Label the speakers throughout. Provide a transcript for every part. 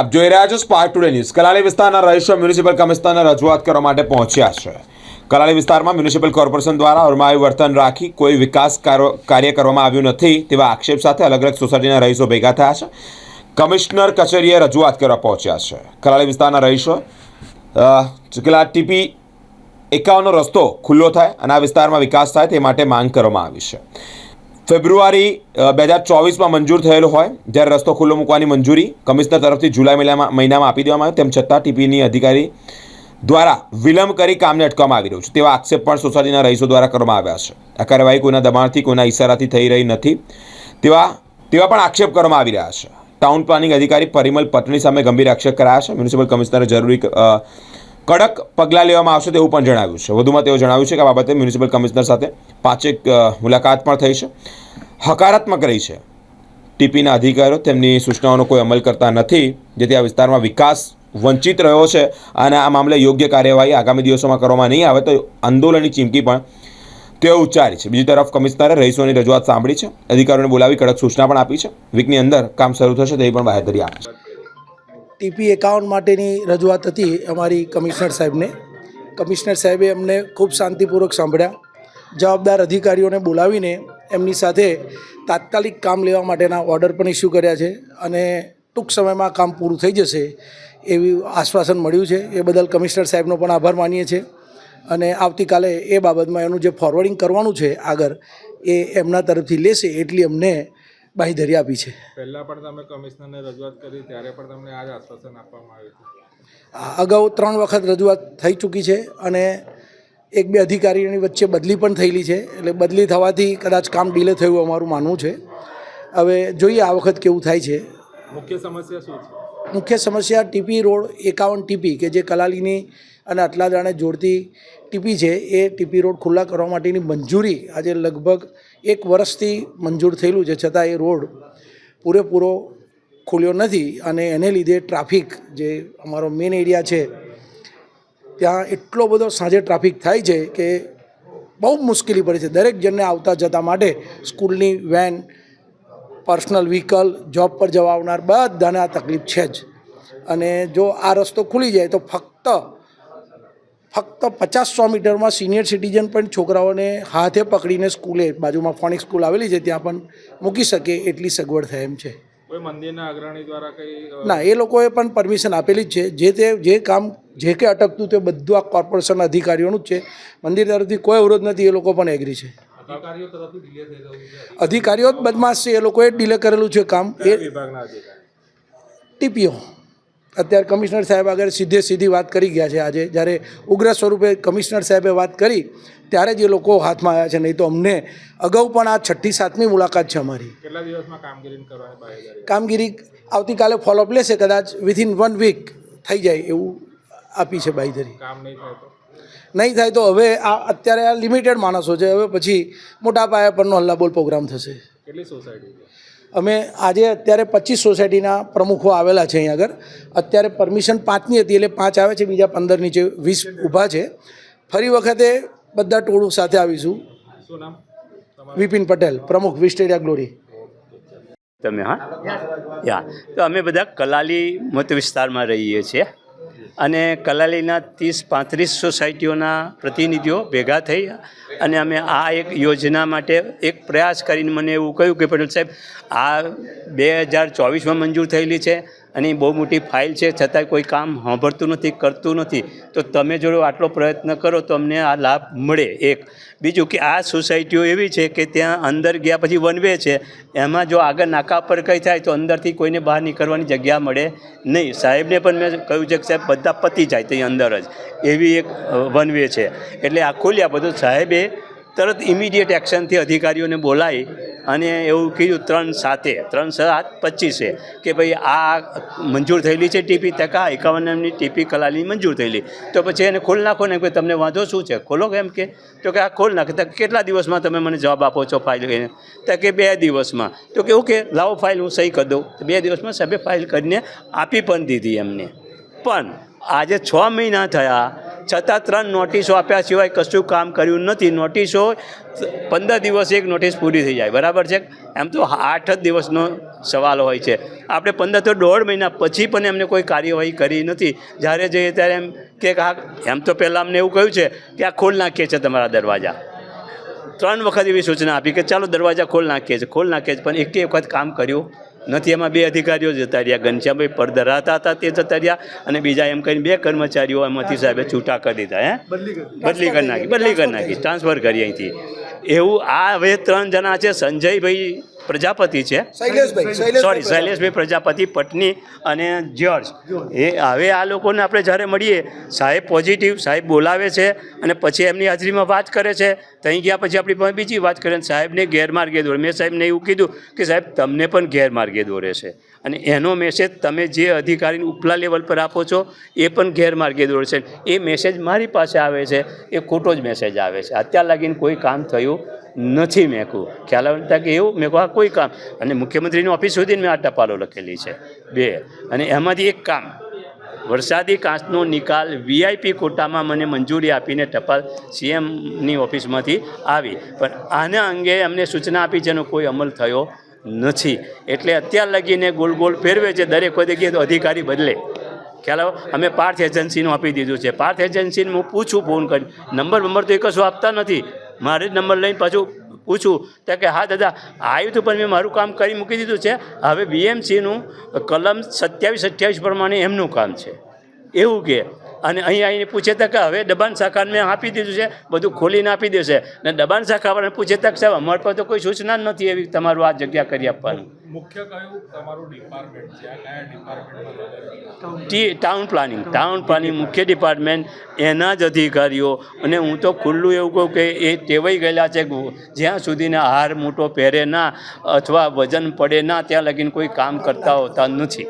Speaker 1: આપ જોઈ રહ્યા છો સ્પાર્ક ટુડે ન્યૂઝ કલાલી વિસ્તારના રહીશો મ્યુનિસિપલ કમિશનરને રજૂઆત કરવા માટે પહોંચ્યા છે. કલાલી વિસ્તારમાં મ્યુનિસિપલ કોર્પોરેશન દ્વારા અરમાયું વર્તન રાખી કોઈ વિકાસ કાર્ય કરવામાં આવ્યું નથી તેવા આક્ષેપ સાથે અલગ અલગ સોસાયટીના રહીશો ભેગા થયા છે. કમિશનર કચેરીએ રજૂઆત કરવા પહોંચ્યા છે. કલાલી વિસ્તારના રહીશો ચૂકેલા ટીપી એકાવનનો રસ્તો ખુલ્લો થાય અને આ વિસ્તારમાં વિકાસ થાય તે માટે માંગ કરવામાં આવી છે. ફેબ્રુઆરી બે હજાર ચોવીસમાં મંજૂર થયેલો હોય, જ્યારે રસ્તો ખુલ્લો મૂકવાની મંજૂરી કમિશનર તરફથી જુલાઈ મહિનામાં આપી દેવામાં આવે તેમ છતાં ટીપીની અધિકારી દ્વારા વિલંબ કરી કામને અટકાવવામાં આવી રહ્યું છે. તેવા આક્ષેપ પણ સોસાયટીના રહીશો દ્વારા કરવામાં આવ્યા છે. આ કાર્યવાહી કોઈના દબાણથી, કોઈના ઇશારાથી થઈ રહી નથી. તેવા તેવા પણ આક્ષેપ કરવામાં આવી રહ્યા છે. ટાઉન પ્લાનિંગ અધિકારી પરિમલ પટણી સામે ગંભીર આક્ષેપ કરાયા છે. મ્યુનિસિપલ કમિશનરે જરૂરી કડક પગલાં લેવામાં આવશે તેવું પણ જણાવ્યું છે. વધુમાં તેઓ જણાવ્યું છે કે આ બાબતે મ્યુનિસિપલ કમિશનર સાથે પાંચેક મુલાકાત પણ થઈ છે. હકારાત્મક રહી છે. ટીપીના અધિકારીઓ તેમની સૂચનાઓનો કોઈ અમલ કરતા નથી, જેથી આ વિસ્તારમાં વિકાસ વંચિત રહ્યો છે અને આ મામલે યોગ્ય કાર્યવાહી આગામી દિવસોમાં કરવામાં નહીં આવે તો આંદોલનની ચીમકી પણ તેઓ ઉચ્ચારી છે. બીજી તરફ કમિશનરે રહીશોની રજૂઆત સાંભળી છે. અધિકારીઓને બોલાવી કડક સૂચના પણ આપી છે. વીકની અંદર કામ શરૂ થશે તેવી પણ બાહેધરી આપી છે.
Speaker 2: ટીપી એકાઉન્ટ માટેની રજૂઆત હતી અમારી કમિશનર સાહેબને. કમિશનર સાહેબે અમને ખૂબ શાંતિપૂર્વક સાંભળ્યા. જવાબદાર અધિકારીઓને બોલાવીને એમની સાથે તાત્કાલિક કામ લેવા માટેના ઓર્ડર પણ ઇસ્યુ કર્યા છે અને ટૂંક સમયમાં કામ પૂરું થઈ જશે એવી આશ્વાસન મળ્યું છે. એ બદલ કમિશનર સાહેબનો પણ આભાર માનીએ છીએ અને આવતીકાલે એ બાબતમાં એનું જે ફોરવર્ડિંગ કરવાનું છે આગળ એ એમના તરફથી લેશે એટલી અમને બાંહીધરી આપી છે.
Speaker 3: પહેલાં પણ તમે કમિશનરને રજૂઆત કરી ત્યારે પણ તમને આ જ આશ્વાસન આપવામાં આવ્યું
Speaker 2: અગાઉ ત્રણ વખત રજૂઆત થઈ ચૂકી છે અને એક બે અધિકારીઓની વચ્ચે બદલી પણ થયેલી છે એટલે બદલી થવાથી કદાચ કામ ડીલે થયું અમારું માનવું છે. હવે જોઈએ આ વખત કેવું થાય છે.
Speaker 3: મુખ્ય સમસ્યા શું છે?
Speaker 2: મુખ્ય સમસ્યા ટીપી રોડ એકાવન ટીપી કે જે કલાલીની અને અટલાદાણે જોડતી ટીપી છે એ ટીપી રોડ ખુલ્લા કરવા માટેની મંજૂરી આજે લગભગ એક વર્ષથી મંજૂર થયેલું છે. છતાં એ રોડ પૂરેપૂરો ખુલ્યો નથી અને એને લીધે ટ્રાફિક જે અમારો મેઇન એરિયા છે, ત્યાં એટલો બધો સાંજે ટ્રાફિક થાય છે કે બહુ મુશ્કેલી પડે છે. દરેક જણને આવતા જતા માટે સ્કૂલની વેન, પર્સનલ વ્હીકલ, જોબ પર જવા આવનાર બધાને આ તકલીફ છે જ. અને જો આ રસ્તો ખુલી જાય તો ફક્ત ફક્ત પચાસ સો મીટરમાં સિનિયર સિટીઝન પણ છોકરાઓને હાથે પકડીને સ્કૂલે બાજુમાં ફોનિક સ્કૂલ આવેલી છે ત્યાં પણ મૂકી શકે એટલી સગવડ થાય એમ છે.
Speaker 3: મંદિરના અગ્રણી દ્વારા કંઈ
Speaker 2: ના એ લોકોએ પણ પરમિશન આપેલી જ છે. જે તે જે કામ જે કે અટકતું તે બધું આ કોર્પોરેશન અધિકારીઓનું જ છે. મંદિર તરફથી કોઈ અવરોધ નથી એ લોકો પણ એગ્રી છે.
Speaker 3: અધિકારીઓ તરફથી ડિલે થઈ રહ્યું છે?
Speaker 2: અધિકારીઓ જ બદમાશ છે એ લોકોએ ડીલે કરેલું છે કામ. એ
Speaker 3: કયા વિભાગના અધિકારી.
Speaker 2: ટીપીઓ. અત્યારે કમિશનર સાહેબ આગળ સીધે સીધી વાત કરી ગયા છે આજે. જ્યારે ઉગ્ર સ્વરૂપે કમિશનર સાહેબે વાત કરી ત્યારે જ એ લોકો હાથમાં આવ્યા છે. નહીં તો અમને અગાઉ પણ આ છઠ્ઠી સાતમી મુલાકાત છે અમારી.
Speaker 3: કેટલા દિવસમાં કામગીરી
Speaker 2: કામગીરી આવતીકાલે ફોલોઅપ લેશે કદાચ વિથિન વન વીક થઈ જાય એવું આપી છે બાઈધરી
Speaker 3: કામ નહીં થાય તો?
Speaker 2: નહીં થાય તો હવે આ અત્યારે આ લિમિટેડ માણસો છે. હવે પછી મોટા પાયા પરનો હલ્લાબોલ પ્રોગ્રામ થશે.
Speaker 3: કેટલી સોસાયટી
Speaker 2: અમે આજે અત્યારે પચીસ સોસાયટીના પ્રમુખો આવેલા છે અહીં આગળ. અત્યારે પરમિશન પાંચની હતી એટલે પાંચ આવે છે બીજા પંદર નીચે વીસ ઊભા છે. ફરી વખતે બધા ટોળું સાથે આવીશું.
Speaker 3: શું નામ? તમારું?
Speaker 2: વિપિન પટેલ પ્રમુખ વિસ્ટેડિયા ગ્લોરી
Speaker 4: તમે હા? યા. તો અમે બધા કલાલી મત વિસ્તારમાં રહીએ છીએ. અને કલાલીના ત્રીસ પાંત્રીસ સોસાયટીઓના પ્રતિનિધિઓ ભેગા થઈ અને અમે આ એક યોજના માટે એક પ્રયાસ કરીને મને એવું કહ્યું કે પટેલ સાહેબ, આ બે હજાર ચોવીસમાં મંજૂર થયેલી છે. અને બહુ મોટી ફાઇલ છે, છતાંય કોઈ કામ સાંભળતું નથી, કરતું નથી. તો તમે જો આટલો પ્રયત્ન કરો તો અમને આ લાભ મળે એક. બીજું કે આ સોસાયટીઓ એવી છે કે ત્યાં અંદર ગયા પછી વન વે છે. એમાં જો આગળ નાકા પર કંઈ થાય તો અંદરથી કોઈને બહાર નીકળવાની જગ્યા મળે નહીં. સાહેબને પણ મેં કહ્યું છે કે સાહેબ, બધા પતી જાય ત્યાં અંદર જ. એવી એક વન વે છે. એટલે આ ખોલ્યા બધું સાહેબે તરત ઇમિડિયેટ એક્શનથી અધિકારીઓને બોલાવી અને એવું કીધું ત્રણ સાતે, ત્રણ સાત પચીસે કે ભાઈ આ મંજૂર થયેલી છે ટીપી, ટકા એકાવન એમની ટીપી કલાલી મંજૂર થયેલી. તો પછી એને ખોલ નાખો ને કે તમને વાંધો શું છે? ખોલો કેમ કે? તો કે આ ખોલ નાખે. તો કેટલા દિવસમાં તમે મને જવાબ આપો છો ફાઇલ લઈને તો કે બે દિવસમાં. તો કે ઓકે, લાવો ફાઇલ, હું સહી કરી દઉં. બે દિવસમાં સભ્ય ફાઇલ કરીને આપી પણ દીધી એમને. પણ આજે છ મહિના થયા છતાં ત્રણ નોટિસો આપ્યા સિવાય કશું કામ કર્યું નથી. નોટિસો પંદર દિવસ એક નોટિસ પૂરી થઈ જાય. બરાબર છે? એમ તો આઠ જ દિવસનો સવાલ હોય છે. આપણે પંદર તો દોઢ મહિના પછી પણ એમને કોઈ કાર્યવાહી કરી નથી. જ્યારે જઈએ ત્યારે એમ કે હા, એમ તો પહેલાં અમને એવું કહ્યું છે કે આ ખોલ નાખીએ છે તમારા દરવાજા. ત્રણ વખત એવી સૂચના આપી કે ચાલો દરવાજા ખોલ નાખીએ છીએ ખોલ નાખીએ છીએ પણ એકે વખત કામ કર્યું નથી એમાં બે અધિકારીઓ જતા રહ્યા. ઘનશ્યામભાઈ પડદરાતા હતા તે જતા રહ્યા અને બીજા એમ કહીને બે કર્મચારીઓ એમાંથી સાહેબે છૂટા કરી દીધા હે? બદલી કરી નાખી બદલી કરી નાખી ટ્રાન્સફર કરી અહીંથી. એવું આ હવે ત્રણ જણા છે સંજયભાઈ પ્રજાપતિ છે. સોરી શૈલેષભાઈ. પ્રજાપતિ. પત્ની અને જ્યોર્જ. એ હવે આ લોકોને આપણે જ્યારે મળીએ સાહેબ પોઝિટિવ સાહેબ બોલાવે છે અને પછી એમની હાજરીમાં વાત કરે છે ત્યાં ગયા પછી આપણી બીજી વાત કરે અને સાહેબને ગેરમાર્ગે દોરે. મેં સાહેબને એવું કીધું કે સાહેબ તમને પણ ગેરમાર્ગે દોરે છે. અને એનો મેસેજ તમે જે અધિકારીને ઉપલા લેવલ પર આપો છો, એ પણ ગેરમાર્ગે દોડશે એ મેસેજ મારી પાસે આવે છે, એ ખોટો જ મેસેજ આવે છે. અત્યાર લાગીને કોઈ કામ થયું નથી મેં કહું ખ્યાલ આવતા કે એવું મેં આ કોઈ કામ. અને મુખ્યમંત્રીની ઓફિસ સુધી મેં આ ટપાલો લખેલી છે. બે. અને એમાંથી એક કામ. વરસાદી કાચનો નિકાલ વીઆઈપી કોટામાં મને મંજૂરી આપીને ટપાલ સીએમની ઓફિસમાંથી આવી. પણ આના અંગે અમને સૂચના આપી, જેનો કોઈ અમલ થયો નથી. એટલે અત્યાર લગીને ગોલ ગોલ ફેરવે છે દરેક કોઈ કહે તો અધિકારી બદલે. ખ્યાલ આવો? અમે પાર્થ એજન્સીનું આપી દીધું છે. પાર્થ એજન્સીને હું પૂછું ફોન કરી નંબર નંબર તો એ કશું આપતા નથી. મારે જ નંબર લઈને પાછું પૂછું. તો કે, હા, દાદા આવ્યું હતું પણ મેં મારું કામ કરી મૂકી દીધું છે. હવે બીએમસીનું કલમ સત્યાવીસ અઠ્યાવીસ પ્રમાણે એમનું કામ છે. એવું કે. અને અહીં આવીને પૂછે તક કે હવે દબાણ શાખાને મેં આપી દીધું છે બધું ખોલીને આપી દેશે. ને દબાણ શાખાવાળાને પૂછે તક સાહેબ અમારા પર તો કોઈ સૂચના જ નથી એવી તમારું આ જગ્યા કરી આપવાની.
Speaker 3: મુખ્ય કયું તમારું ડિપાર્ટમેન્ટ છે? કયા ડિપાર્ટમેન્ટમાં
Speaker 4: ટાઉન પ્લાનિંગ ટાઉન પ્લાનિંગ મુખ્ય ડિપાર્ટમેન્ટ એના જ અધિકારીઓ. અને હું તો ખુલ્લું એવું કહું કે એ ટેવાઈ ગયેલા છે જ્યાં સુધીને હાર મોટો પહેરે ના અથવા વજન પડે ના ત્યાં લગીને કોઈ કામ કરતા હોતા નથી.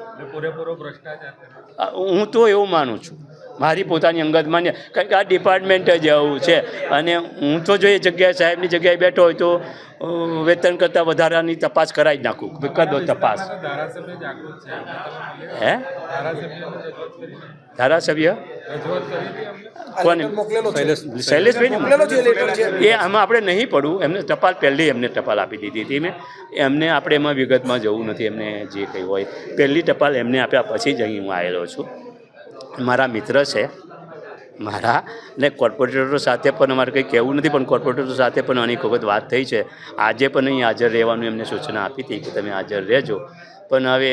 Speaker 4: હું તો એવું માનું છું. મારી પોતાની અંગત માન્ય. કારણ કે આ ડિપાર્ટમેન્ટ જ આવું છે. અને હું તો જો એ જગ્યાએ સાહેબની જગ્યાએ બેઠો હોય તો વેતન કરતાં વધારાની તપાસ કરાવી જ નાખું. કરી દો તપાસ? હે? ધારાસભ્ય? કોને? શૈલેષભાઈ એ આમાં આપણે નહીં પડવું. એમને ટપાલ પહેલી એમને ટપાલ આપી દીધી હતી મેં. એમને આપણે એમાં વિગતમાં જવું નથી. એમને જે કંઈ હોય. પહેલી ટપાલ એમને આપ્યા. પછી જ અહીં હું આવેલો છું. મારા મિત્ર છે. મારા ને કોર્પોરેટરો સાથે પણ અમારે કંઈ કહેવું નથી, પણ કોર્પોરેટરો સાથે પણ અનેક વખત વાત થઈ છે. આજે પણ અહીં હાજર રહેવાનું એમને સૂચના આપી હતી કે તમે હાજર રહેજો. પણ હવે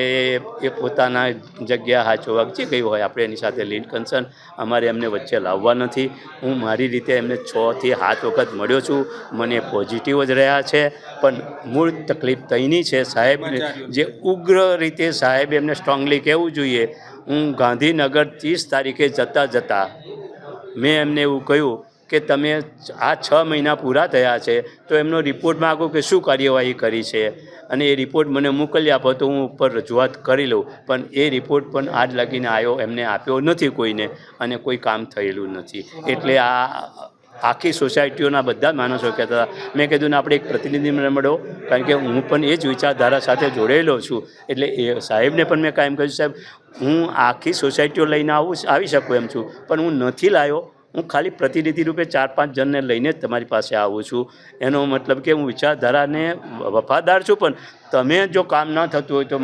Speaker 4: એ- પોતાના જગ્યા હાચોવા જે ગઈ હોય આપણે એની સાથે લીડ કન્સર્ન અમારે એમને વચ્ચે લાવવા નથી. હું મારી રીતે એમને છથી સાત વખત મળ્યો છું. મને પોઝિટિવ જ રહ્યા છે. પણ મૂળ તકલીફ તઈની છે સાહેબ જે ઉગ્ર રીતે સાહેબ એમને સ્ટ્રોંગલી કહેવું જોઈએ. હું ગાંધીનગર ત્રીસ તારીખે જતાં જતાં મેં એમને એવું કહ્યું કે તમે આ છ મહિના પૂરા થયા છે, તો એમનો રિપોર્ટ માગો કે શું કાર્યવાહી કરી છે? અને એ રિપોર્ટ મને મોકલી આપો તો હું ઉપર રજૂઆત કરી લઉં. પણ એ રિપોર્ટ પણ આજ લગીને આવ્યો એમને આપ્યો નથી કોઈને અને કોઈ કામ થયેલું નથી. એટલે આ આખી સોસાયટીઓના બધા માણસો કહેતા હતા. મેં કીધું, ને આપણે એક પ્રતિનિધિને મળો, કારણ કે હું પણ એ જ વિચારધારા સાથે જોડેલો છું. એટલે એ સાહેબને પણ મેં કાયમ કહ્યું, સાહેબ, હું આખી સોસાયટીઓ લઈને આવું, આવી શકું એમ છું, પણ હું નથી લાવ્યો હું ખાલી પ્રતિનિધિ રૂપે ચાર પાંચ જણને લઈને જ તમારી પાસે આવું છું. એનો મતલબ કે હું વિચારધારાને વફાદાર છું, પણ તમે જો કામ ન થતું હોય તો